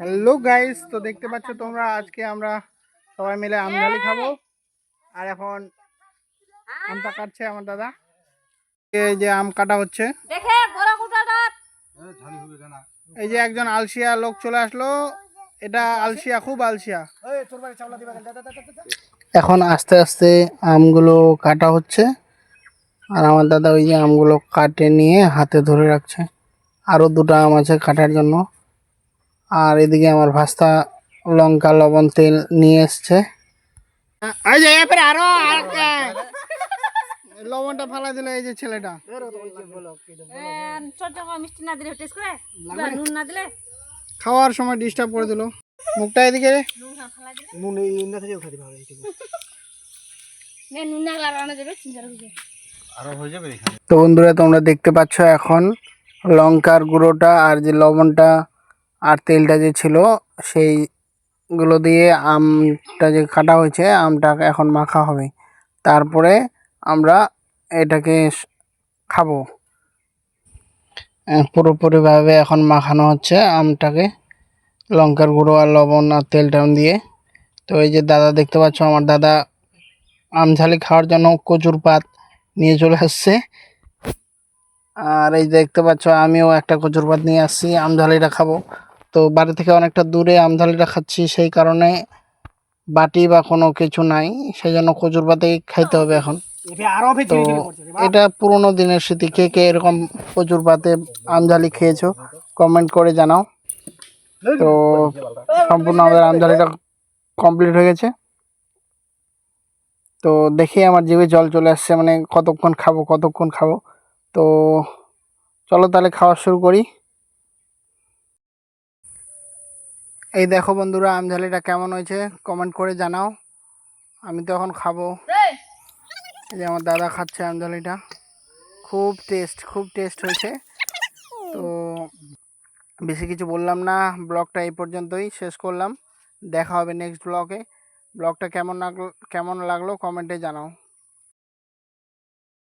Hello guys তো দেখতে পাচ্ছ তোমরা আজকে আমরা সবাই মিলে আমডালি খাব। আর এখন আমটা কাটছে আমার দাদা। এই যে আম কাটা হচ্ছে। দেখে বড় কুটাটা। এই যে একজন আলসিয়া লোক চলে আসলো। এটা আলসিয়া খুব আলসিয়া। এখন আস্তে আস্তে আমগুলো কাটা হচ্ছে। আর আমার দাদা ওই যে আমগুলো কাটে নিয়ে হাতে ধরে রাখছে। আরও দুটো আম আছে কাটার জন্য। আর এদিকে আমার ভাস্তা লঙ্কা লবণ তেল নিয়ে এসছে। এই যে এরপরে আরও লবণটা ফালা দিল এই যে ছেলেটা। ছোট ছোট মিষ্টি না দিলে টেস্ট করে বা নুন না দিলে খাওয়ার সময় ডিস্টার্ব করে দিল। মুখটা এদিকে। নুন নে নুন না লাগানো যাবে চিন্তার তো বন্ধুরা তোমরা দেখতে পাচ্ছ এখন লঙ্কার গুঁড়োটা আর যে লবণটা আর তেলটা যে ছিল, সেইগুলো দিয়ে আমটা যে কাটা হয়েছে, আমটা এখন মাখা হবে। তারপরে আমরা এটাকে খাব। পুরোপুরিভাবে এখন মাখানো হচ্ছে আমটাকে, লঙ্কার গুঁড়ো আর লবণ আর তেলটা দিয়ে। তো এই যে দাদা দেখতে পাচ্ছ, আমার দাদা আমঝালি খাওয়ার জন্য কচুর পাত নিয়ে চলে আসছে। আর এই দেখতে পাচ্ছ, আমিও একটা কচুর পাত নিয়ে আসছি আমঝালিটা খাব। তো বাড়ি থেকে অনেকটা দূরে আমঝালিটা খাচ্ছি সেই কারণে বাটি বা কোনো কিছু নাই সেই জন্য কচুর পাতেই খাইতে হবে এখন। তো এটা পুরোনো দিনের স্মৃতি। কে কে এরকম কচুর পাতে আমঝালি খেয়েছো কমেন্ট করে জানাও। তো সম্পূর্ণ আমাদের আমঝালিটা কমপ্লিট হয়ে গেছে। তো দেখি আমার জিভে জল চলে আসছে মানে কতক্ষণ খাব কতক্ষণ খাব। তো চলো তাহলে খাওয়া শুরু করি। এই দেখো বন্ধুরা আমঝালিটা কেমন হয়েছে? কমেন্ট করে জানাও। আমি তো এখন খাব। এই! যে আমার দাদা খাচ্ছে আমঝালিটা। খুব টেস্ট খুব টেস্ট হয়েছে। তো বেশি কিছু বললাম না। ব্লগটা এই পর্যন্তই শেষ করলাম। দেখা হবে নেক্সট ব্লগে ব্লগটা কেমন লাগল কেমন লাগল কমেন্টে জানাও।